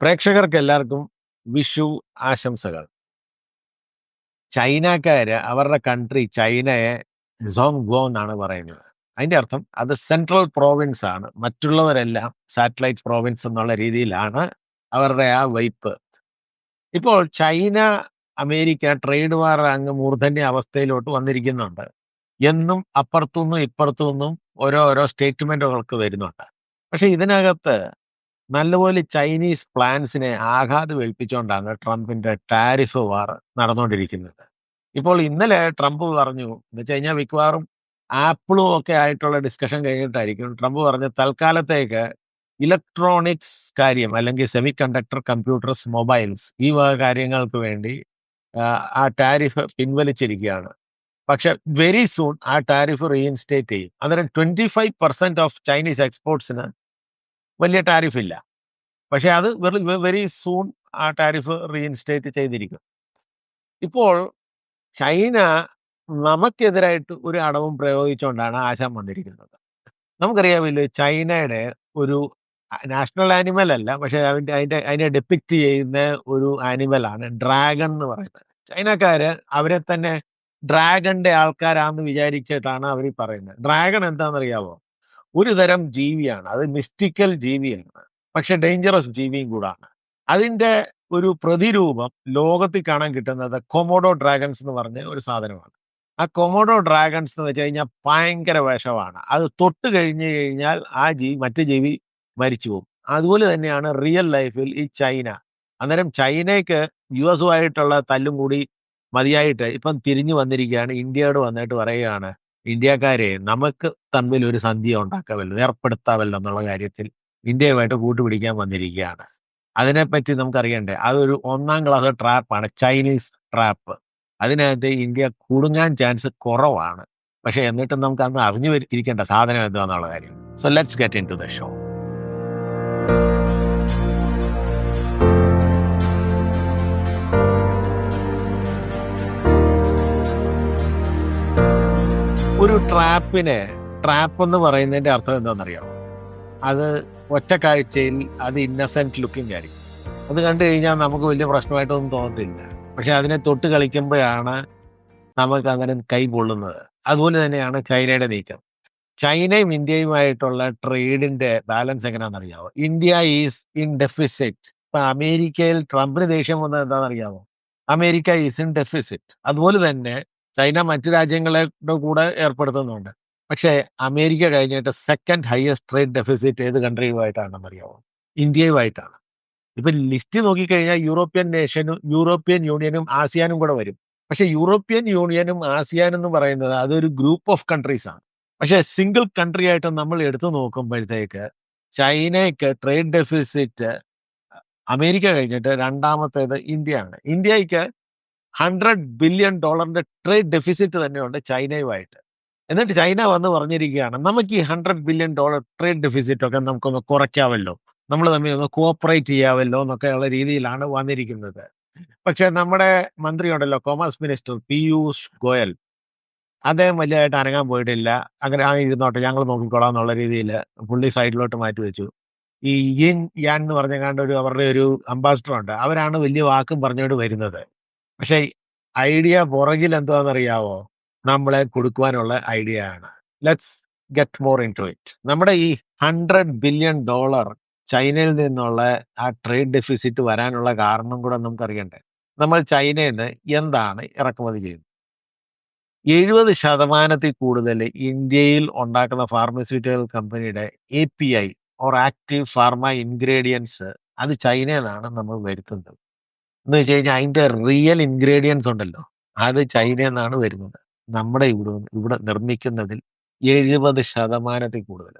പ്രേക്ഷകർക്ക് എല്ലാവർക്കും വിഷു ആശംസകൾ. ചൈനക്കാര് അവരുടെ കൺട്രി ചൈനയെ സോങ് ഗോ എന്നാണ് പറയുന്നത്. അതിന്റെ അർത്ഥം അത് സെൻട്രൽ പ്രോവിൻസ് ആണ്. മറ്റുള്ളവരെല്ലാം സാറ്റലൈറ്റ് പ്രോവിൻസ് എന്നുള്ള രീതിയിലാണ് അവരുടെ ആ വൈപ്പ്. ഇപ്പോൾ ചൈന അമേരിക്ക ട്രേഡ് വാർ അങ്ങ് മൂർധന്യ അവസ്ഥയിലോട്ട് വന്നിരിക്കുന്നുണ്ട്. എന്നും അപ്പുറത്തുനിന്നും ഇപ്പുറത്തുനിന്നും ഓരോ ഓരോ സ്റ്റേറ്റ്മെന്റുകൾക്ക് വരുന്നുണ്ട്. പക്ഷേ ഇതിനകത്ത് നല്ലപോലെ ചൈനീസ് പ്ലാൻസിനെ ആഘാതം ഏൽപ്പിച്ചുകൊണ്ടാണ് ട്രംപിന്റെ ടാരിഫ് വാർ നടന്നുകൊണ്ടിരിക്കുന്നത് ഇപ്പോൾ ഇന്നലെ ട്രംപ് പറഞ്ഞു എന്ന് വെച്ച് കഴിഞ്ഞാൽ മിക്കവാറും ആപ്പിളും ഒക്കെ ആയിട്ടുള്ള ഡിസ്കഷൻ കഴിഞ്ഞിട്ടായിരിക്കും ട്രംപ് പറഞ്ഞ തൽക്കാലത്തേക്ക് ഇലക്ട്രോണിക്സ് കാര്യം അല്ലെങ്കിൽ സെമി കണ്ടക്ടർ കമ്പ്യൂട്ടേഴ്സ് മൊബൈൽസ് ഈ വക കാര്യങ്ങൾക്ക് വേണ്ടി ആ, ടാരിഫ് പിൻവലിച്ചിരിക്കുകയാണ്. പക്ഷെ വെരി സൂൺ ആ ടാരിഫ് റീഇൻസ്റ്റേറ്റ് ചെയ്യും. അന്നേരം twenty five percent of Chinese എക്സ്പോർട്സിന് വലിയ ടാരിഫ് ഇല്ല പക്ഷെ അത് വെരി സൂൺ ആ ടാരിഫ് റീഇൻസ്റ്റേറ്റ് ചെയ്തിരിക്കും. ഇപ്പോൾ ചൈന നമുക്കെതിരായിട്ട് ഒരു അടവും പ്രയോഗിച്ചുകൊണ്ടാണ് ആശാൻ വന്നിരിക്കുന്നത്. നമുക്കറിയാമല്ലോ ചൈനയുടെ ഒരു നാഷണൽ ആനിമൽ അല്ല പക്ഷേ അതിന്റെ അതിന്റെ അതിനെ ഡെപ്പിക്റ്റ് ചെയ്യുന്ന ഒരു ആനിമലാണ് ഡ്രാഗൺ എന്ന് പറയുന്നത്. ചൈനക്കാർ അവരെ തന്നെ ഡ്രാഗന്റെ ആൾക്കാരാണെന്ന് വിചാരിച്ചിട്ടാണ് അവർ പറയുന്നത്. ഡ്രാഗൺ എന്താണെന്നറിയാവോ ഒരു തരം ജീവിയാണ്. അത് മിസ്റ്റിക്കൽ ജീവിയാണ്. പക്ഷെ ഡേഞ്ചറസ് ജീവിയും കൂടാണ്. അതിന്റെ ഒരു പ്രതിരൂപം ലോകത്തിൽ കാണാൻ കിട്ടുന്നത് കൊമോഡോ ഡ്രാഗൺസ് എന്ന് പറഞ്ഞ ഒരു സാധനമാണ്. ആ കൊമോഡോ ഡ്രാഗൺസ് എന്ന് വെച്ച് കഴിഞ്ഞാൽ ഭയങ്കര വിഷമാണ്. അത് തൊട്ട് കഴിഞ്ഞു കഴിഞ്ഞാൽ ആ ജീവി മറ്റു ജീവി മരിച്ചു പോകും. അതുപോലെ തന്നെയാണ് റിയൽ ലൈഫിൽ ഈ ചൈന. അന്നേരം ചൈനയ്ക്ക് യു എസുമായിട്ടുള്ള തല്ലും കൂടി മതിയായിട്ട് ഇപ്പം തിരിഞ്ഞു വന്നിരിക്കുകയാണ്. ഇന്ത്യയോട് വന്നിട്ട് പറയുകയാണ് ഇന്ത്യക്കാരെ നമുക്ക് തമ്മിൽ ഒരു സന്ധ്യ ഉണ്ടാക്കാമല്ലോ ഏർപ്പെടുത്താമല്ലോ എന്നുള്ള കാര്യത്തിൽ ഇന്ത്യയുമായിട്ട് കൂട്ടുപിടിക്കാൻ വന്നിരിക്കുകയാണ്. അതിനെപ്പറ്റി നമുക്കറിയണ്ടേ അതൊരു ഒന്നാം ക്ലാസ് ട്രാപ്പാണ് ചൈനീസ് ട്രാപ്പ് അതിനകത്ത് ഇന്ത്യ കുടുങ്ങാൻ ചാൻസ് കുറവാണ്. പക്ഷെ എന്നിട്ടും നമുക്ക് അന്ന് അറിഞ്ഞു ഇരിക്കേണ്ട സാധനം എന്താണെന്നുള്ള കാര്യം. So let's get into the show ഒരു ട്രാപ്പിനെ ട്രാപ്പ് എന്ന് പറയുന്നതിന്റെ അർത്ഥം എന്താണെന്നറിയാമോ അത് ഒറ്റ കാഴ്ചയിൽ അത് ഇന്നസെന്റ് ലുക്കിംഗ് ആയിരിക്കും. അത് കണ്ടു കഴിഞ്ഞാൽ നമുക്ക് വലിയ പ്രശ്നമായിട്ടൊന്നും തോന്നത്തില്ല. പക്ഷെ അതിനെ തൊട്ട് കളിക്കുമ്പോഴാണ് നമുക്ക് അങ്ങനെ കൈ പൊള്ളുന്നത്. അതുപോലെ തന്നെയാണ് ചൈനയുടെ നീക്കം. ചൈനയും ഇന്ത്യയുമായിട്ടുള്ള ട്രേഡിന്റെ ബാലൻസ് എങ്ങനെയാണെന്നറിയാമോ ഇന്ത്യ ഈസ് ഇൻ ഡെഫിസിറ്റ് ഇപ്പൊ അമേരിക്കയിൽ ട്രംപിന് ദേഷ്യം വന്നത് എന്താണെന്നറിയാമോ അമേരിക്ക ഈസ് ഇൻ ഡെഫിസിറ്റ് അതുപോലെ തന്നെ ചൈന മറ്റു രാജ്യങ്ങളുടെ കൂടെ ഏർപ്പെടുത്തുന്നുണ്ട്. പക്ഷേ അമേരിക്ക കഴിഞ്ഞിട്ട് സെക്കൻഡ് ഹയസ്റ്റ് ട്രേഡ് ഡെഫിസിറ്റ് ഏത് കൺട്രിയുമായിട്ടാണെന്നറിയാമോ ഇന്ത്യയുമായിട്ടാണ്. ഇപ്പം ലിസ്റ്റ് നോക്കിക്കഴിഞ്ഞാൽ യൂറോപ്യൻ നേഷനും യൂറോപ്യൻ യൂണിയനും ആസിയാനും കൂടെ വരും. പക്ഷെ യൂറോപ്യൻ യൂണിയനും ആസിയാനും എന്ന് പറയുന്നത് അതൊരു ഗ്രൂപ്പ് ഓഫ് കൺട്രീസ് ആണ്. പക്ഷേ സിംഗിൾ കൺട്രി ആയിട്ട് നമ്മൾ എടുത്തു നോക്കുമ്പോഴത്തേക്ക് ചൈനയ്ക്ക് ട്രേഡ് ഡെഫിസിറ്റ് അമേരിക്ക കഴിഞ്ഞിട്ട് രണ്ടാമത്തേത് ഇന്ത്യയാണ്. ഇന്ത്യയ്ക്ക് ഹൺഡ്രഡ് ബില്യൺ ഡോളറിന്റെ ട്രേഡ് ഡെഫിസിറ്റ് തന്നെയുണ്ട് ചൈനയുമായിട്ട്. എന്നിട്ട് ചൈന വന്ന് പറഞ്ഞിരിക്കുകയാണ് നമുക്ക് ഈ hundred billion dollar trade deficit ഒക്കെ നമുക്കൊന്ന് കുറയ്ക്കാമല്ലോ നമ്മൾ തമ്മിൽ ഒന്ന് കോപ്പറേറ്റ് ചെയ്യാമല്ലോ എന്നൊക്കെയുള്ള രീതിയിലാണ് വന്നിരിക്കുന്നത്. പക്ഷെ നമ്മുടെ മന്ത്രിയുണ്ടല്ലോ കോമേഴ്സ് മിനിസ്റ്റർ പീയൂഷ് ഗോയൽ. അദ്ദേഹം വലിയതായിട്ട് അനങ്ങാൻ പോയിട്ടില്ല. അങ്ങനെ ആ ഇരുന്നോട്ടെ ഞങ്ങൾ നോക്കിക്കോളാം എന്നുള്ള രീതിയിൽ പുള്ളി സൈഡിലോട്ട് മാറ്റി വെച്ചു. ഈ യിൻ യാൻ എന്ന് പറഞ്ഞ ഒരു അവരുടെ ഒരു അംബാസിഡർ ഉണ്ട് അവരാണ് വലിയ വാക്കും പറഞ്ഞുകൊണ്ട് വരുന്നത്. പക്ഷെ ഐഡിയ പുറകിൽ എന്താണെന്നറിയാവോ നമ്മളെ കൊടുക്കുവാനുള്ള ഐഡിയ ആണ്. Let's get more into it നമ്മുടെ ഈ ഹൺഡ്രഡ് ബില്യൺ ഡോളർ ചൈനയിൽ നിന്നുള്ള ആ ട്രേഡ് ഡെഫിസിറ്റ് വരാനുള്ള കാരണം കൂടെ നമുക്കറിയണ്ടേ? നമ്മൾ ചൈനയിൽ നിന്ന് എന്താണ് ഇറക്കുമതി ചെയ്യുന്നത്? എഴുപത് ശതമാനത്തിൽ കൂടുതൽ ഇന്ത്യയിൽ ഉണ്ടാക്കുന്ന ഫാർമസ്യൂട്ടിക്കൽ കമ്പനിയുടെ A P I or active pharma ingredients അത് ചൈനയിൽ നിന്നാണ് നമ്മൾ വരുത്തുന്നത്. എന്ന് വെച്ച് കഴിഞ്ഞാൽ അതിന്റെ റിയൽ ഇൻഗ്രീഡിയൻസ് ഉണ്ടല്ലോ. അത് ചൈനയിൽ നിന്നാണ് വരുന്നത്. നമ്മുടെ ഇവിടെ ഇവിടെ നിർമ്മിക്കുന്നതിൽ എഴുപത് ശതമാനത്തിൽ കൂടുതൽ.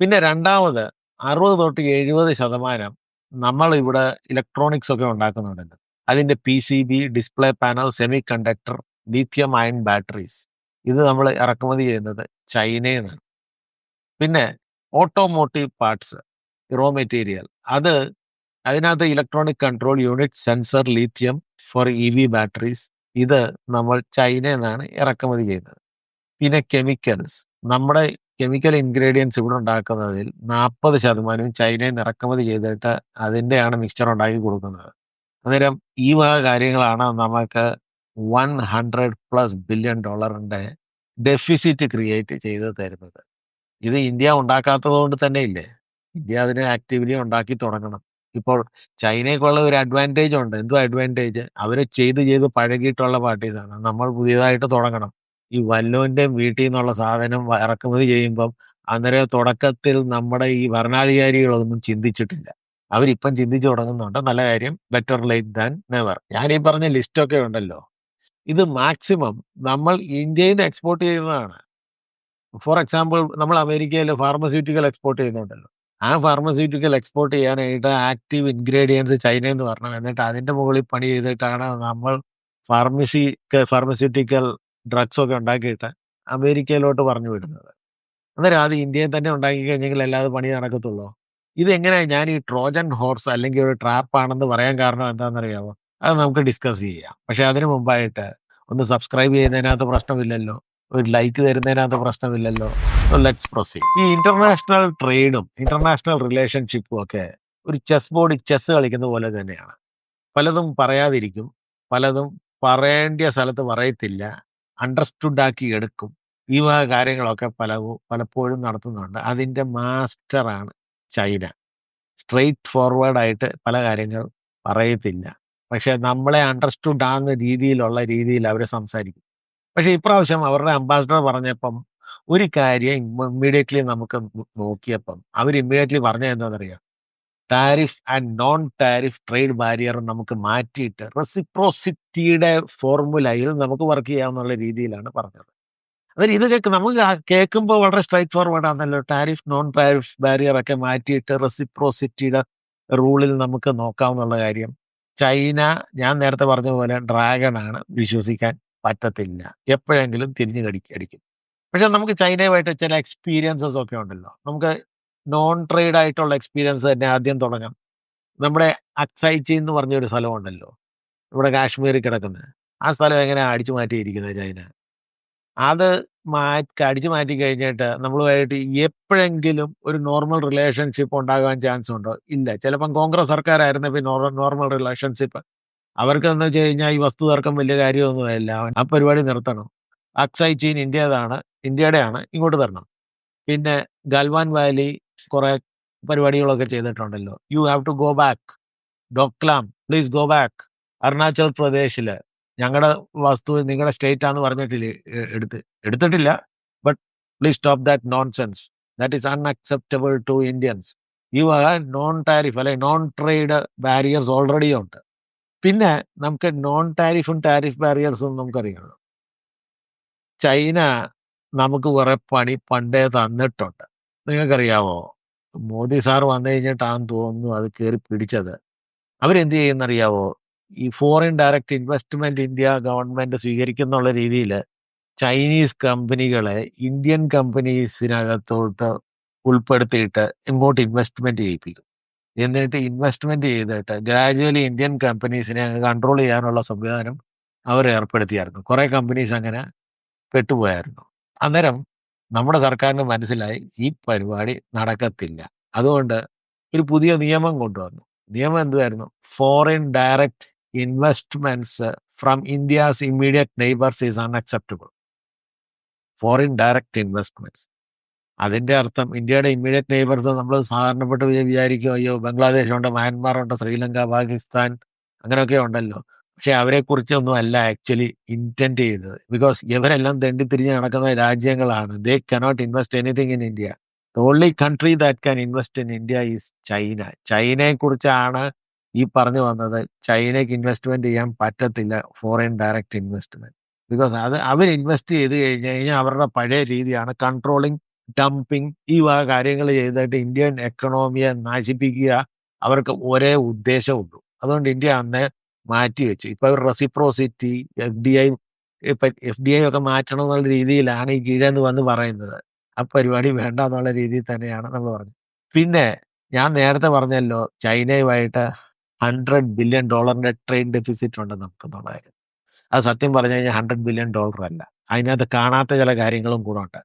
പിന്നെ രണ്ടാമത് അറുപത് തൊട്ട് എഴുപത് ശതമാനം നമ്മൾ ഇവിടെ ഇലക്ട്രോണിക്സ് ഒക്കെ ഉണ്ടാക്കുന്നുണ്ടല്ലോ അതിന്റെ P C B display panel semiconductor lithium ion batteries ഇത് നമ്മൾ ഇറക്കുമതി ചെയ്യുന്നത് ചൈനയിൽ നിന്നാണ് പിന്നെ ഓട്ടോമോട്ടീവ് പാർട്സ് റോ മെറ്റീരിയൽ അത് അതിനകത്ത് electronic control unit sensor lithium for E V batteries ഇത് നമ്മൾ ചൈനയിൽ നിന്നാണ് ഇറക്കുമതി ചെയ്യുന്നത്. പിന്നെ കെമിക്കൽസ് നമ്മുടെ കെമിക്കൽ ഇൻഗ്രീഡിയൻസ് ഇവിടെ ഉണ്ടാക്കുന്നതിൽ നാൽപ്പത് ശതമാനവും ചൈനയിൽ നിന്ന് ഇറക്കുമതി ചെയ്തിട്ട് അതിന്റെയാണ് മിക്സ്ചർ ഉണ്ടാക്കി കൊടുക്കുന്നത്. അന്നേരം ഈ വക കാര്യങ്ങളാണ് നമുക്ക് വൺ ഹൺഡ്രഡ് പ്ലസ് ബില്യൺ ഡോളറിന്റെ ഡെഫിസിറ്റ് ക്രിയേറ്റ് ചെയ്ത് തരുന്നത്. ഇത് ഇന്ത്യ ഉണ്ടാക്കാത്തത് കൊണ്ട് തന്നെ ഇല്ലേ ഇന്ത്യ അതിനെ ആക്റ്റീവ്ലി ഉണ്ടാക്കി തുടങ്ങണം. ഇപ്പോൾ ചൈനയ്ക്കുള്ള ഒരു അഡ്വാന്റേജ് ഉണ്ട്. എന്തോ അഡ്വാന്റേജ് അവർ ചെയ്ത് ചെയ്ത് പഴകിയിട്ടുള്ള പാർട്ടീസാണ്. നമ്മൾ പുതിയതായിട്ട് തുടങ്ങണം. ഈ വല്ലോന്റെയും വീട്ടിൽ നിന്നുള്ള സാധനം ഇറക്കുമതി ചെയ്യുമ്പം അന്നേരം തുടക്കത്തിൽ നമ്മുടെ ഈ ഭരണാധികാരികളൊന്നും ചിന്തിച്ചിട്ടില്ല. അവരിപ്പം ചിന്തിച്ചു തുടങ്ങുന്നുണ്ട്. നല്ല കാര്യം. ബെറ്റർ ലേറ്റ് ദാൻ നെവർ ഞാൻ ഈ പറഞ്ഞ ലിസ്റ്റൊക്കെ ഉണ്ടല്ലോ. ഇത് മാക്സിമം നമ്മൾ ഇന്ത്യയിൽ നിന്ന് എക്സ്പോർട്ട് ചെയ്യുന്നതാണ്. ഫോർ എക്സാമ്പിൾ നമ്മൾ അമേരിക്കയിൽ ഫാർമസ്യൂട്ടിക്കൽ എക്സ്പോർട്ട് ചെയ്യുന്നുണ്ടല്ലോ. ആ ഫാർമസ്യൂട്ടിക്കൽ എക്സ്പോർട്ട് ചെയ്യാനായിട്ട് ആക്റ്റീവ് ഇൻഗ്രീഡിയൻസ് ചൈനയിൽ നിന്ന് വരണം. എന്നിട്ട് അതിന്റെ മുകളിൽ പണി ചെയ്തിട്ടാണ് നമ്മൾ ഫാർമസി ഫാർമസ്യൂട്ടിക്കൽ ഡ്രഗ്സ് ഒക്കെ ഉണ്ടാക്കിയിട്ട് അമേരിക്കയിലോട്ട് പറഞ്ഞു വിടുന്നത്. അന്നേരം അത് ഇന്ത്യയിൽ തന്നെ ഉണ്ടാക്കി കഴിഞ്ഞെങ്കിൽ അല്ലാതെ പണി നടക്കത്തുള്ളൂ? ഇതെങ്ങനെയാണ് ഞാൻ ഈ ട്രോജൻ ഹോർസ് അല്ലെങ്കിൽ ഒരു ട്രാപ്പ് ആണെന്ന് പറയാൻ കാരണം എന്താണെന്നറിയാമോ അത് നമുക്ക് ഡിസ്കസ് ചെയ്യാം. പക്ഷെ അതിനു മുമ്പായിട്ട് ഒന്ന് സബ്സ്ക്രൈബ് ചെയ്യുന്നതിനകത്ത് പ്രശ്നമില്ലല്ലോ. ഒരു ലൈക്ക് തരുന്നതിനകത്ത് പ്രശ്നമില്ലല്ലോ. സോ ലെറ്റ്സ് പ്രൊസീഡ് ഈ ഇന്റർനാഷണൽ ട്രേഡും ഇന്റർനാഷണൽ റിലേഷൻഷിപ്പും ഒക്കെ ഒരു ചെസ് ബോർഡ് ചെസ് കളിക്കുന്ന പോലെ തന്നെയാണ്. പലതും പറയാതിരിക്കും പലതും പറയേണ്ട സ്ഥലത്ത് പറയത്തില്ല അണ്ടർസ്റ്റുഡ് ആക്കി എടുക്കും. ഈ വക കാര്യങ്ങളൊക്കെ പല പലപ്പോഴും നടത്തുന്നുണ്ട്. അതിന്റെ മാസ്റ്ററാണ് ചൈന. സ്ട്രെയിറ്റ് ഫോർവേഡ് ആയിട്ട് പല കാര്യങ്ങൾ പറയത്തില്ല. പക്ഷെ നമ്മളെ അണ്ടർസ്റ്റുഡ് ആകുന്ന രീതിയിലുള്ള രീതിയിൽ അവർ സംസാരിക്കും. പക്ഷെ ഇപ്രാവശ്യം അവരുടെ അംബാസിഡർ പറഞ്ഞപ്പം ഒരു കാര്യം ഇമ്മീഡിയറ്റ്ലി നമുക്ക് നോക്കിയപ്പം അവർ ഇമ്മീഡിയറ്റ്ലി പറഞ്ഞ എന്താണെന്നറിയാം? Tariff and non tariff trade barrier നമുക്ക് മാറ്റിയിട്ട് റെസിപ്രോസിറ്റിയുടെ ഫോർമുലയിൽ നമുക്ക് വർക്ക് ചെയ്യാമെന്നുള്ള രീതിയിലാണ് പറഞ്ഞത്. അതായത് ഇത് കേൾക്ക് നമുക്ക് കേൾക്കുമ്പോൾ വളരെ സ്ട്രൈറ്റ് ഫോർവേഡ് ആണല്ലോ. ടാരിഫ് നോൺ ടാരിഫ് ബാരിയർ ഒക്കെ മാറ്റിയിട്ട് റെസിപ്രോസിറ്റിയുടെ റൂളിൽ നമുക്ക് നോക്കാമെന്നുള്ള കാര്യം. ചൈന ഞാൻ നേരത്തെ പറഞ്ഞ പോലെ ഡ്രാഗൺ ആണ് വിശ്വസിക്കാൻ പറ്റത്തില്ല. എപ്പോഴെങ്കിലും തിരിഞ്ഞ് കടിക്ക്. അടിക്കും പക്ഷെ നമുക്ക് ചൈനയുമായിട്ട് ചില എക്സ്പീരിയൻസസ് ഒക്കെ ഉണ്ടല്ലോ. നമുക്ക് നോൺ ട്രേഡ് ആയിട്ടുള്ള എക്സ്പീരിയൻസ് തന്നെ ആദ്യം തുടങ്ങാം. നമ്മുടെ അക്സൈച്ചി എന്ന് പറഞ്ഞൊരു സ്ഥലമുണ്ടല്ലോ ഇവിടെ കാശ്മീരിൽ കിടക്കുന്നത് ആ സ്ഥലം എങ്ങനെ അടിച്ചു മാറ്റിയിരിക്കുന്നത് ചൈന? അത് മാറ്റി അടിച്ചു മാറ്റി കഴിഞ്ഞിട്ട് നമ്മളുമായിട്ട് എപ്പോഴെങ്കിലും ഒരു നോർമൽ റിലേഷൻഷിപ്പ് ഉണ്ടാകാൻ ചാൻസ് ഉണ്ടോ? ഇല്ല. ചിലപ്പം കോൺഗ്രസ് സർക്കാരായിരുന്നപ്പോൾ പിന്നെ നോർമൽ റിലേഷൻഷിപ്പ് അവർക്ക് എന്താ വെച്ച് കഴിഞ്ഞാൽ ഈ വസ്തു തർക്കം വലിയ കാര്യമൊന്നുമല്ല ആ പരിപാടി നിർത്തണം. അക്സൈ ചീൻ ഇന്ത്യതാണ് ഇന്ത്യയുടെയാണ് ഇങ്ങോട്ട് തരണം. പിന്നെ ഗൽവാൻ വാലി കുറെ പരിപാടികളൊക്കെ ചെയ്തിട്ടുണ്ടല്ലോ. You have to go back Doklam please go back Arunachal പ്രദേശിൽ. ഞങ്ങളുടെ വസ്തു നിങ്ങളുടെ സ്റ്റേറ്റ് ആണെന്ന് പറഞ്ഞിട്ടില്ല എടുത്ത്. എടുത്തിട്ടില്ല but please stop that nonsense that is unacceptable to Indians ഈ വക നോൺ ടാരിഫ് അല്ലെ നോൺ ട്രേഡ് ബാരിയേഴ്സ് ഓൾറെഡി ഉണ്ട്. പിന്നെ നമുക്ക് നോൺ ടാരിഫും ടാരിഫ് ബാരിയേഴ്സും നമുക്കറിയാമല്ലോ ചൈന നമുക്ക് കുറെ പണി പണ്ടേ തന്നിട്ടുണ്ട്. നിങ്ങൾക്കറിയാവോ? മോദി സാർ വന്നു കഴിഞ്ഞിട്ടാന്ന് തോന്നുന്നു അത് കയറി പിടിച്ചത്. അവരെന്ത് ചെയ്യുന്നറിയാവോ? ഈ foreign direct investment India government സ്വീകരിക്കുന്നുള്ള രീതിയിൽ ചൈനീസ് കമ്പനികളെ ഇന്ത്യൻ കമ്പനീസിനകത്തോട്ട് ഉൾപ്പെടുത്തിയിട്ട് ഇങ്ങോട്ട് ഇൻവെസ്റ്റ്മെന്റ് ചെയ്യിപ്പിക്കും. എന്നിട്ട് ഇൻവെസ്റ്റ്മെന്റ് ചെയ്തിട്ട് ഗ്രാജുവലി ഇന്ത്യൻ കമ്പനീസിനെ കൺട്രോൾ ചെയ്യാനുള്ള സംവിധാനം അവർ ഏർപ്പെടുത്തിയായിരുന്നു. കുറെ കമ്പനീസ് അങ്ങനെ പെട്ടുപോയായിരുന്നു. അന്നേരം നമ്മുടെ സർക്കാരിന് മനസ്സിലായി ഈ പരിപാടി നടക്കത്തില്ല. അതുകൊണ്ട് ഒരു പുതിയ നിയമം കൊണ്ടുവന്നു. നിയമം എന്തുമായിരുന്നു foreign direct investments from India's immediate neighbours is unacceptable foreign direct investments അതിന്റെ അർത്ഥം ഇന്ത്യയുടെ ഇമ്മീഡിയറ്റ് നെയ്ബേഴ്സ് നമ്മൾ സാധാരണപ്പെട്ട വിചാ- വിചാരിക്കും അയ്യോ ബംഗ്ലാദേശ് ഉണ്ട് മ്യാൻമാർ ഉണ്ട് ശ്രീലങ്ക പാകിസ്ഥാൻ അങ്ങനെയൊക്കെ ഉണ്ടല്ലോ. പക്ഷെ അവരെ കുറിച്ചൊന്നും അല്ല ആക്ച്വലി ഇന്റന്റ് ചെയ്തത് ബിക്കോസ് ഇവരെല്ലാം തെണ്ടിത്തിരിഞ്ഞ് നടക്കുന്ന രാജ്യങ്ങളാണ്. They cannot invest anything in India the only country that can invest in India is China ചൈനയെ കുറിച്ചാണ് ഈ പറഞ്ഞു വന്നത്. ചൈനയ്ക്ക് ഇൻവെസ്റ്റ്മെന്റ് ചെയ്യാൻ പറ്റത്തില്ല ഫോറിൻ ഡയറക്റ്റ് ഇൻവെസ്റ്റ്മെന്റ് ബിക്കോസ് അത് അവർ ഇൻവെസ്റ്റ് ചെയ്ത് കഴിഞ്ഞ് കഴിഞ്ഞാൽ അവരുടെ പഴയ രീതിയാണ് കൺട്രോളിങ് ഡംപിങ് ഈ വക കാര്യങ്ങൾ ചെയ്തിട്ട് ഇന്ത്യൻ എക്കണോമിയെ നശിപ്പിക്കുക അവർക്ക് ഒരേ ഉദ്ദേശമുള്ളൂ അതുകൊണ്ട് ഇന്ത്യ അന്ന് മാറ്റിവെച്ചു. ഇപ്പൊ റെസിപ്രോസിറ്റി എഫ് ഡി ഐ ഇപ്പൊ എഫ് ഡി ഐ ഒക്കെ മാറ്റണം എന്നുള്ള രീതിയിലാണ് ഈ കീഴെന്ന് വന്ന് പറയുന്നത്. ആ പരിപാടി വേണ്ട എന്നുള്ള രീതിയിൽ തന്നെയാണ് നമ്മൾ പറഞ്ഞത് പിന്നെ ഞാൻ നേരത്തെ പറഞ്ഞല്ലോ ചൈനയുമായിട്ട് ഹൺഡ്രഡ് ബില്യൺ ഡോളറിന്റെ ട്രേഡ് ഡെഫിസിറ്റ് ഉണ്ട് നമുക്ക് എന്നുള്ള കാര്യം. അത് സത്യം പറഞ്ഞു കഴിഞ്ഞാൽ ഹൺഡ്രഡ് ബില്യൺ ഡോളർ അല്ല. അതിനകത്ത് കാണാത്ത ചില കാര്യങ്ങളും കൂടെ ഉണ്ട്.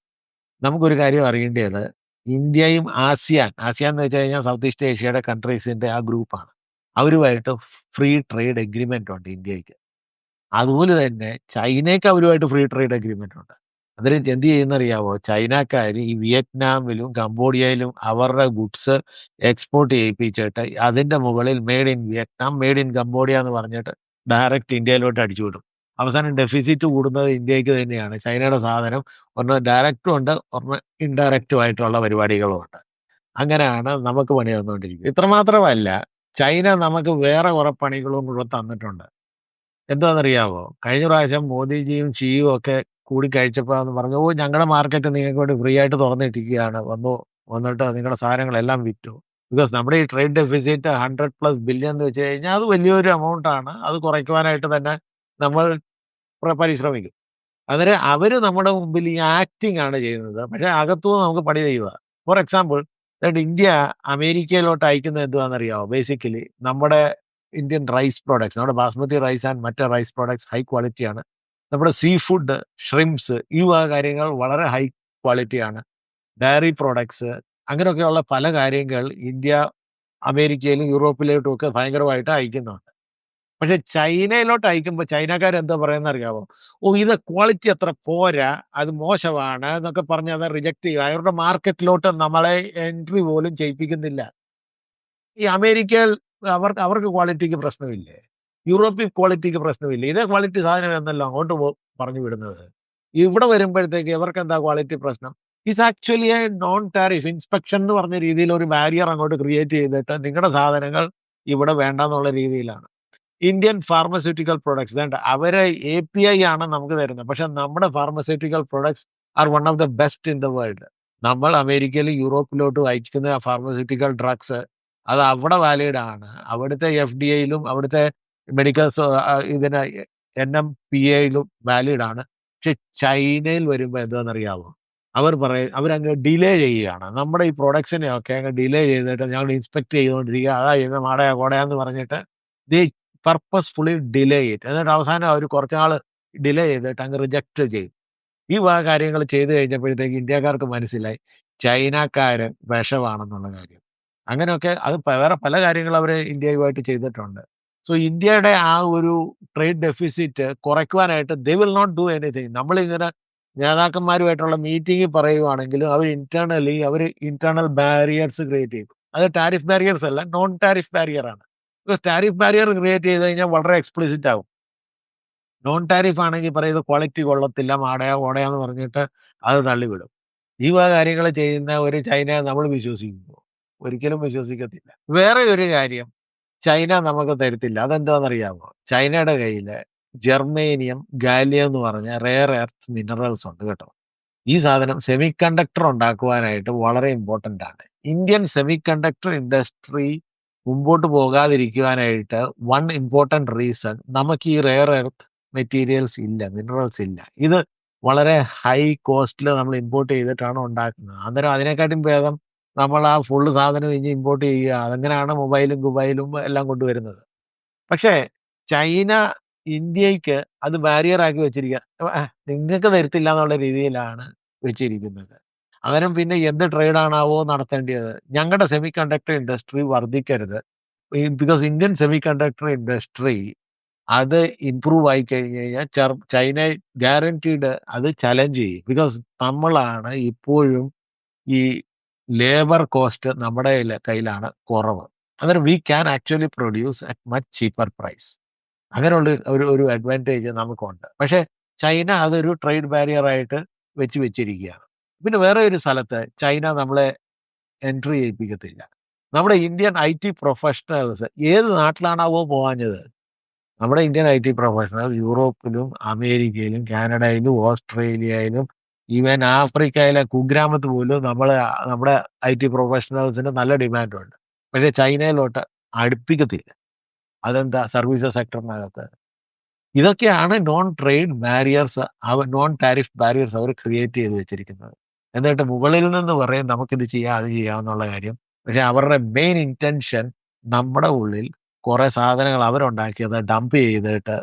നമുക്കൊരു കാര്യം അറിയേണ്ടത്. ഇന്ത്യയും ആസിയാൻ ആസിയാൻ എന്ന് വെച്ച് കഴിഞ്ഞാൽ സൗത്ത് ഈസ്റ്റ് ഏഷ്യയുടെ കൺട്രീസിന്റെ ആ ഗ്രൂപ്പാണ് അവരുമായിട്ട് ഫ്രീ ട്രേഡ് എഗ്രിമെന്റ് ഉണ്ട് ഇന്ത്യയ്ക്ക് അതുപോലെ തന്നെ ചൈനയ്ക്ക് അവരുമായിട്ട് ഫ്രീ ട്രേഡ് എഗ്രിമെന്റ് ഉണ്ട്. അതിന് എന്ത് ചെയ്യുന്നറിയാവോ ചൈനക്കാർ ഈ വിയറ്റ്നാമിലും കംബോഡിയയിലും അവരുടെ ഗുഡ്സ് എക്സ്പോർട്ട് ചെയ്യിപ്പിച്ചിട്ട് അതിന്റെ മുകളിൽ made in Vietnam made in Cambodia എന്ന് പറഞ്ഞിട്ട് ഡയറക്റ്റ് ഇന്ത്യയിലോട്ട് അടിച്ചുവിടും. അവസാനം ഡെഫിസിറ്റ് കൂടുന്നത് ഇന്ത്യയ്ക്ക് തന്നെയാണ്. ചൈനയുടെ സാധനം ഒന്ന് ഡയറക്റ്റും ഉണ്ട് ഒന്ന് ഇൻഡയറക്റ്റും ആയിട്ടുള്ള പരിപാടികളും ഉണ്ട്. അങ്ങനെയാണ് നമുക്ക് പണി തന്നുകൊണ്ടിരിക്കുന്നത്. ഇത്രമാത്രമല്ല ചൈന നമുക്ക് വേറെ കുറെ പണികളും കൂടെ തന്നിട്ടുണ്ട്. എന്താണെന്നറിയാവോ? കഴിഞ്ഞ പ്രാവശ്യം മോദിജിയും ഷിയും ഒക്കെ കൂടി പറഞ്ഞു ഓ ഞങ്ങളുടെ മാർക്കറ്റ് നിങ്ങൾക്ക് വേണ്ടി ഫ്രീ ആയിട്ട് തുറന്നിട്ടിരിക്കുകയാണ്. വന്നു വന്നിട്ട് നിങ്ങളുടെ സാധനങ്ങളെല്ലാം വിറ്റു. ബിക്കോസ് നമ്മുടെ ഈ trade deficit hundred plus billion എന്ന് വെച്ച് കഴിഞ്ഞാൽ അത് വലിയൊരു എമൗണ്ട് ആണ്. അത് കുറയ്ക്കുവാനായിട്ട് തന്നെ നമ്മൾ പരിശ്രമിക്കും. അന്നേരം അവർ നമ്മുടെ മുമ്പിൽ ഈ ആക്ടിങ് ആണ് ചെയ്യുന്നത്. പക്ഷേ അകത്തുനിന്ന് നമുക്ക് പണി ചെയ്യുക. ഫോർ എക്സാമ്പിൾ ഇന്ത്യ അമേരിക്കയിലോട്ട് അയക്കുന്നത് എന്തുവാണെന്നറിയാമോ ബേസിക്കലി നമ്മുടെ ഇന്ത്യൻ റൈസ് പ്രോഡക്ട്സ് നമ്മുടെ ബാസ്മതി റൈസ് ആൻഡ് മറ്റ് റൈസ് പ്രോഡക്ട്സ് ഹൈ ക്വാളിറ്റിയാണ് നമ്മുടെ സീ ഫുഡ് ഷ്രിംസ് ഈ വക കാര്യങ്ങൾ വളരെ ഹൈ ക്വാളിറ്റിയാണ് ഡയറി പ്രോഡക്ട്സ് അങ്ങനെയൊക്കെയുള്ള പല കാര്യങ്ങൾ ഇന്ത്യ അമേരിക്കയിലും യൂറോപ്പിലോട്ടും ഒക്കെ ഭയങ്കരമായിട്ട് അയക്കുന്നുണ്ട്. പക്ഷെ ചൈനയിലോട്ട് അയക്കുമ്പോൾ ചൈനക്കാർ എന്താ പറയുന്ന അറിയാമോ ഓ ഇത് ക്വാളിറ്റി അത്ര പോരാ അത് മോശമാണ് എന്നൊക്കെ പറഞ്ഞ് അത് റിജക്റ്റ് ചെയ്യുക. അവരുടെ മാർക്കറ്റിലോട്ട് നമ്മളെ എൻട്രി പോലും ചെയ്യിപ്പിക്കുന്നില്ല. ഈ അമേരിക്കയിൽ അവർക്ക് അവർക്ക് ക്വാളിറ്റിക്ക് പ്രശ്നമില്ലേ? യൂറോപ്യൻ ക്വാളിറ്റിക്ക് പ്രശ്നമില്ല? ഇതേ ക്വാളിറ്റി സാധനം എന്നല്ലോ അങ്ങോട്ട് പറഞ്ഞു വിടുന്നത്. ഇവിടെ വരുമ്പോഴത്തേക്ക് ഇവർക്ക് എന്താ ക്വാളിറ്റി പ്രശ്നം? Is actually a non tariff inspection എന്ന് പറഞ്ഞ രീതിയിൽ ഒരു ബാരിയർ അങ്ങോട്ട് ക്രിയേറ്റ് ചെയ്തിട്ട് നിങ്ങളുടെ സാധനങ്ങൾ ഇവിടെ വേണ്ടെന്നുള്ള രീതിയിലാണ്. ഇന്ത്യൻ ഫാർമസ്യൂട്ടിക്കൽ പ്രൊഡക്ട്സ് വേണ്ട അവരെ എ പി ഐ ആണ് നമുക്ക് തരുന്നത്. പക്ഷെ നമ്മുടെ pharmaceutical products are one of the best in the world നമ്മൾ അമേരിക്കയിലും യൂറോപ്പിലോട്ടും അയക്കുന്ന ഫാർമസ്യൂട്ടിക്കൽ ഡ്രഗ്സ് അത് അവിടെ വാലിഡ് ആണ്. അവിടുത്തെ എഫ് ഡി ഐയിലും അവിടുത്തെ മെഡിക്കൽ ഇതിന് എൻ എം പി എയിലും വാലിഡ് ആണ്. പക്ഷെ ചൈനയിൽ വരുമ്പോൾ എന്താണെന്നറിയാമോ അവർ പറയും അവരങ്ങ് ഡിലേ ചെയ്യുകയാണ്. നമ്മുടെ ഈ പ്രൊഡക്ട്സിനെ ഒക്കെ അങ്ങ് ഡിലേ ചെയ്തിട്ട് ഞങ്ങൾ ഇൻസ്പെക്ട് ചെയ്തുകൊണ്ടിരിക്കുക. അതാ ചെയ്യുന്നത് മാടയാ കോടയാന്ന് പറഞ്ഞിട്ട് ദേ പർപ്പസ്ഫുള്ളി ഡിലേ ചെയ്ത് എന്നിട്ട് അവസാനം അവർ കുറച്ച് നാൾ ഡിലേ ചെയ്തിട്ട് അങ്ങ് റിജക്റ്റ് ചെയ്യും. ഈ വക കാര്യങ്ങൾ ചെയ്തു കഴിഞ്ഞപ്പോഴത്തേക്ക് ഇന്ത്യക്കാർക്ക് മനസ്സിലായി ചൈനക്കാരൻ വിഷമാണെന്നുള്ള കാര്യം. അങ്ങനെയൊക്കെ അത് വേറെ പല കാര്യങ്ങൾ അവർ ഇന്ത്യയുമായിട്ട് ചെയ്തിട്ടുണ്ട്. സോ ഇന്ത്യയുടെ ആ ഒരു trade deficit കുറയ്ക്കുവാനായിട്ട് they will not do anything നമ്മളിങ്ങനെ നേതാക്കന്മാരുമായിട്ടുള്ള മീറ്റിംഗ് പറയുവാണെങ്കിലും അവർ ഇന്റേണലി അവർ ഇന്റേണൽ ബാരിയേഴ്സ് ക്രിയേറ്റ് ചെയ്യും അത് ടാരിഫ് ബാരിയേഴ്സ് അല്ല നോൺ ടാരിഫ് ബാരിയർ ആണ്. ബിക്കോസ് ടാരിഫ് ബാരിയർ ക്രിയേറ്റ് ചെയ്ത് കഴിഞ്ഞാൽ വളരെ എക്സ്പ്ലിസിറ്റ് ആകും. നോൺ ടാരിഫ് ആണെങ്കിൽ പറയുന്നത് ക്വാളിറ്റി കൊള്ളത്തില്ല മാടയാ ഓടയാന്ന് പറഞ്ഞിട്ട് അത് തള്ളിവിടും. ഈ വക കാര്യങ്ങൾ ചെയ്യുന്ന ഒരു ചൈനയെ നമ്മൾ വിശ്വസിക്കുമോ ഒരിക്കലും വിശ്വസിക്കത്തില്ല. വേറെ ഒരു കാര്യം ചൈന നമുക്ക് തരത്തില്ല. അതെന്താണെന്നറിയാമോ ചൈനയുടെ കയ്യിൽ ജെർമേനിയം ഗാലിയം എന്ന് പറഞ്ഞ റെയർ എർത്ത് മിനറൽസ് ഉണ്ട് കേട്ടോ. ഈ സാധനം സെമി കണ്ടക്ടർ ഉണ്ടാക്കുവാനായിട്ട് വളരെ ഇമ്പോർട്ടന്റ് ആണ്. ഇന്ത്യൻ സെമി കണ്ടക്ടർ ഇൻഡസ്ട്രി മുമ്പോട്ട് പോകാതിരിക്കുവാനായിട്ട് വൺ ഇമ്പോർട്ടന്റ് റീസൺ നമുക്ക് ഈ റെയർ എർത്ത് മെറ്റീരിയൽസ് ഇല്ല മിനറൽസ് ഇല്ല. ഇത് വളരെ ഹൈ കോസ്റ്റിൽ നമ്മൾ ഇമ്പോർട്ട് ചെയ്തിട്ടാണ് ഉണ്ടാക്കുന്നത്. അന്നേരം അതിനെക്കാട്ടും ഭേദം നമ്മൾ ആ ഫുള്ള് സാധനം ഇനി ഇമ്പോർട്ട് ചെയ്യുക. അതങ്ങനെയാണ് മൊബൈലും ഗുബൈലും എല്ലാം കൊണ്ടുവരുന്നത്? പക്ഷേ ചൈന ഇന്ത്യയ്ക്ക് അത് ബാരിയർ ആക്കി വെച്ചിരിക്കുക നിങ്ങൾക്ക് തരത്തില്ല എന്നുള്ള രീതിയിലാണ് വെച്ചിരിക്കുന്നത്. അന്നേരം പിന്നെ എന്ത് ട്രേഡാണാവോ നടത്തേണ്ടത് ഞങ്ങളുടെ സെമി കണ്ടക്ടർ ഇൻഡസ്ട്രി വർദ്ധിക്കരുത് because Indian semiconductor industry അത് ഇമ്പ്രൂവ് ആയി കഴിഞ്ഞ് കഴിഞ്ഞാൽ ചൈന ഗ്യാരണ്ടീഡ് അത് ചലഞ്ച് ചെയ്യും. ബിക്കോസ് നമ്മളാണ് ഇപ്പോഴും ഈ ലേബർ കോസ്റ്റ് നമ്മുടെ കയ്യില- കയ്യിലാണ് കുറവ്. അന്നേരം we can actually produce at much cheaper price അങ്ങനെയുള്ള ഒരു ഒരു അഡ്വാന്റേജ് നമുക്കുണ്ട്. പക്ഷേ ചൈന അതൊരു ട്രേഡ് ബാരിയർ ആയിട്ട് വെച്ച് വെച്ചിരിക്കുകയാണ് പിന്നെ വേറെ ഒരു സ്ഥലത്ത് ചൈന നമ്മളെ എൻട്രി ചെയ്യിപ്പിക്കത്തില്ല. നമ്മുടെ ഇന്ത്യൻ ഐ ടി പ്രൊഫഷണൽസ് ഏത് നാട്ടിലാണാവോ പോകാഞ്ഞത് നമ്മുടെ ഇന്ത്യൻ ഐ ടി പ്രൊഫഷണൽസ് യൂറോപ്പിലും അമേരിക്കയിലും കാനഡയിലും ഓസ്ട്രേലിയയിലും ഈവൻ ആഫ്രിക്കയിലെ കുഗ്രാമത്ത് പോലും നമ്മൾ നമ്മുടെ ഐ ടി പ്രൊഫഷണൽസിന് നല്ല ഡിമാൻഡുണ്ട്. പക്ഷേ ചൈനയിലോട്ട് അടുപ്പിക്കത്തില്ല. അതെന്താ സർവീസസ് സെക്ടറിനകത്ത്? ഇതൊക്കെയാണ് non trade barriers non tariff barriers അവർ ക്രിയേറ്റ് ചെയ്ത് വെച്ചിരിക്കുന്നത്. എന്നിട്ട് മുകളിൽ നിന്ന് പറയും നമുക്കിത് ചെയ്യാം അത് ചെയ്യാമെന്നുള്ള കാര്യം. പക്ഷെ അവരുടെ മെയിൻ ഇന്റൻഷൻ നമ്മുടെ ഉള്ളിൽ കുറെ സാധനങ്ങൾ അവരുണ്ടാക്കിയത് ഡംപ് ചെയ്തിട്ട്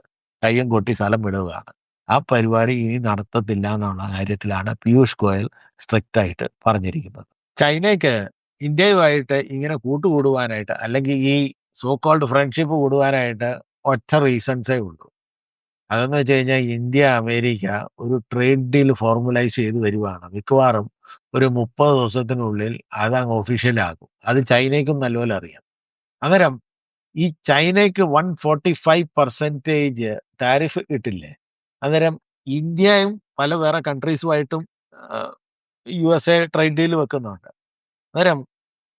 കയ്യും കൊട്ടി സ്ഥലം വിടുകയാണ്. ആ പരിപാടി ഇനി നടത്തത്തില്ല എന്നുള്ള കാര്യത്തിലാണ് പീയൂഷ് ഗോയൽ സ്ട്രിക്റ്റ് ആയിട്ട് പറഞ്ഞിരിക്കുന്നത്. ചൈനയ്ക്ക് ഇന്ത്യയുമായിട്ട് ഇങ്ങനെ കൂട്ടുകൂടുവാനായിട്ട് അല്ലെങ്കിൽ ഈ സോ കോൾഡ് ഫ്രണ്ട്ഷിപ്പ് കൂടുവാനായിട്ട് ഒറ്റ റീസൺസേ ഉള്ളൂ. അതെന്ന് വെച്ച് കഴിഞ്ഞാൽ ഇന്ത്യ അമേരിക്ക ഒരു ട്രേഡ് ഡീൽ ഫോർമുലൈസ് ചെയ്ത് വരുവാണ്. മിക്കവാറും ഒരു മുപ്പത് ദിവസത്തിനുള്ളിൽ അത് അങ്ങ് ഒഫീഷ്യലാകും അത് ചൈനയ്ക്കും നല്ലപോലെ അറിയാം. അന്നേരം ഈ ചൈനയ്ക്ക് one forty five percentage tariff കിട്ടില്ലേ അന്നേരം ഇന്ത്യയും പല വേറെ കൺട്രീസുമായിട്ടും U S A trade deal വെക്കുന്നുണ്ട്. അന്നേരം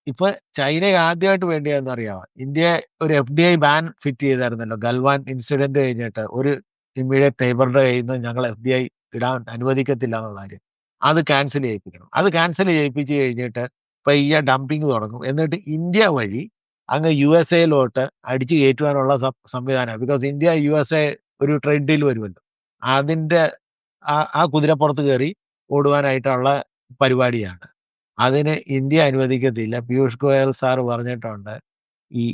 ഇപ്പൊ ചൈന ആദ്യമായിട്ട് വേണ്ടിയെന്ന് അറിയാമോ ഇന്ത്യ ഒരു F D I ban fit ചെയ്തായിരുന്നല്ലോ. Galwan incident കഴിഞ്ഞിട്ട് ഒരു ഇമ്മീഡിയറ്റ് നെയ്ബറുടെ കയ്യിൽ നിന്ന് ഞങ്ങൾ എഫ് ബി ഐ ഇടാൻ അനുവദിക്കത്തില്ല എന്നുള്ള കാര്യം. അത് ക്യാൻസൽ ചെയ്യിപ്പിക്കണം. അത് ക്യാൻസൽ ചെയ്യിപ്പിച്ച് കഴിഞ്ഞിട്ട് പയ്യ ഡംപിങ് തുടങ്ങും. എന്നിട്ട് ഇന്ത്യ വഴി അങ്ങ് യു എസ് എയിലോട്ട് അടിച്ചു കയറ്റുവാനുള്ള സംവിധാനം. Because India U S A ഒരു ട്രേഡ് ഡീൽ വരുമല്ലോ. അതിന്റെ ആ കുതിരപ്പുറത്ത് കയറി ഓടുവാനായിട്ടുള്ള പരിപാടിയാണ്. അതിന് ഇന്ത്യ അനുവദിക്കത്തില്ല. പീയൂഷ് ഗോയൽ സാർ പറഞ്ഞിട്ടുണ്ട് ഈ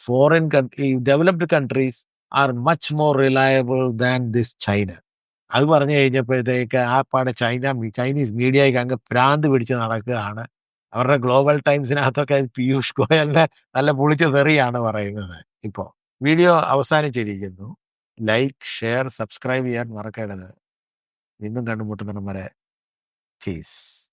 ഫോറിൻ കൺ ഈ developed countries are much more reliable than this China അത് പറഞ്ഞു കഴിഞ്ഞപ്പോഴത്തേക്ക് ആ പാടെ ചൈന ചൈനീസ് മീഡിയയ്ക്ക് അങ്ങ് ഭ്രാന്ത് പിടിച്ച് നടക്കുകയാണ്. അവരുടെ ഗ്ലോബൽ ടൈംസിനകത്തൊക്കെ പീയൂഷ് ഗോയലിനെ നല്ല പൊളിച്ച് തെറിയാണ് പറയുന്നത് ഇപ്പോൾ വീഡിയോ അവസാനിച്ചിരിക്കുന്നു. ലൈക്ക് ഷെയർ സബ്സ്ക്രൈബ് ചെയ്യാൻ മറക്കരുത്. വീണ്ടും കണ്ടുമുട്ടുന്നിടം ഫീസ്